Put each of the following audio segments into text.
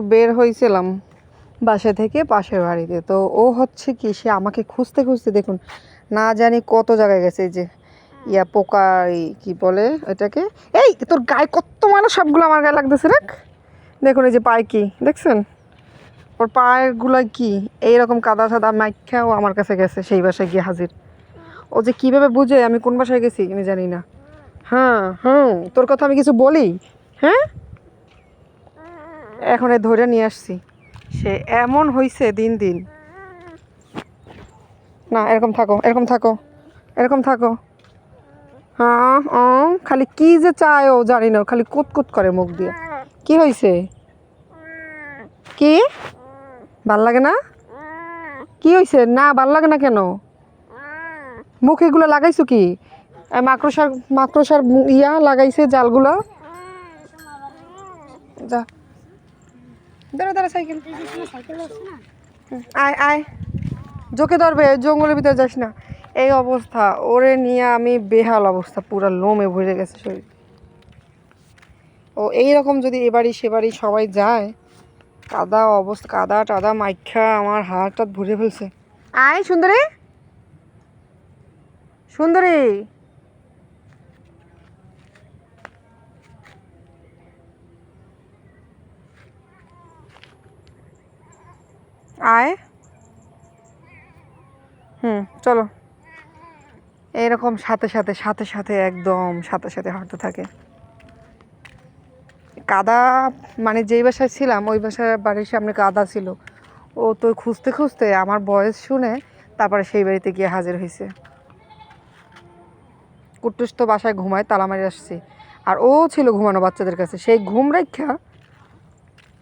বের হয়েছিলাম বাসা থেকে পাশের বাড়িতে। তো ও হচ্ছে কি, সে আমাকে খুঁজতে খুঁজতে দেখুন, না জানি কত জায়গায় গেছে যে ইয়া পোকা কি বলে এটাকে? এই, তোর গায়ে কত মানুষ সবগুলো আমার গায়ে লাগতেছে রাখ দেখুন এই যে পায়ে কি, দেখছেন? ওর পায়েরগুলো কি, এইরকম কাদা সাদা মাইখাও আমার কাছে গেছে সেই বাসায় গিয়ে হাজির। ও যে কীভাবে বুঝে আমি কোন বাসায় গেছি আমি জানি না। হ্যাঁ হ্যাঁ তোর কথা আমি কিছু বলি? হ্যাঁ? এখন এ ধরে নিয়ে আসছি। সে এমন হইছে দিন দিন। না, এরকম থাকো এরকম থাকো এরকম থাকো। হ্যাঁ ও খালি কি যে চায় ও জানি না, খালি কুত কুত করে মুখ দিয়ে। কি হয়েছে কি? ভালো লাগে না? কি হয়েছে না, ভালো লাগে না কেন? মুখ এগুলো লাগাইছো কি? মাকড়সার মাকড়সার ইয়া লাগাইছে জালগুলো? যা। দাঁড়া দাঁড়া সাইকেল। আয় আয়। জোকে ধরবে জঙ্গলের ভিতরে যাস না। এই অবস্থা ওরে নিয়ে আমি বেহাল অবস্থা পুরা লোমে ভরে গেছে শরীর। ও এইরকম যদি এবারই বাড়ি সে বাড়ি সবাই যায় কাদা অবস্থা কাদা টাদা মাইখা আমার হাত টাত ভরে ফেলছে। আয় সুন্দরী। সুন্দরী। আয়। হুম, চলো। এইরকম সাথে সাথে সাথে সাথে, একদম সাথে সাথে হাঁটতে থাকে। কাদা মানে যেই বাসায় ছিলাম, ওই বাসার বাড়ির সামনে কাদা ছিল। ও তো খুঁজতে খুঁজতে আমার বয়স শুনে তারপরে সেই বাড়িতে গিয়ে হাজির হয়েছে। কুট্টুস তো বাসায় ঘুমায়, তালা মারি আসছি। আর ও ছিল ঘুমানো বাচ্চাদের কাছে। সেই ঘুম রেখা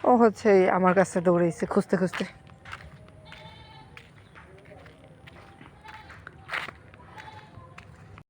ও হচ্ছে আমার কাছে দৌড়েছে খুঁজতে খুঁজতে।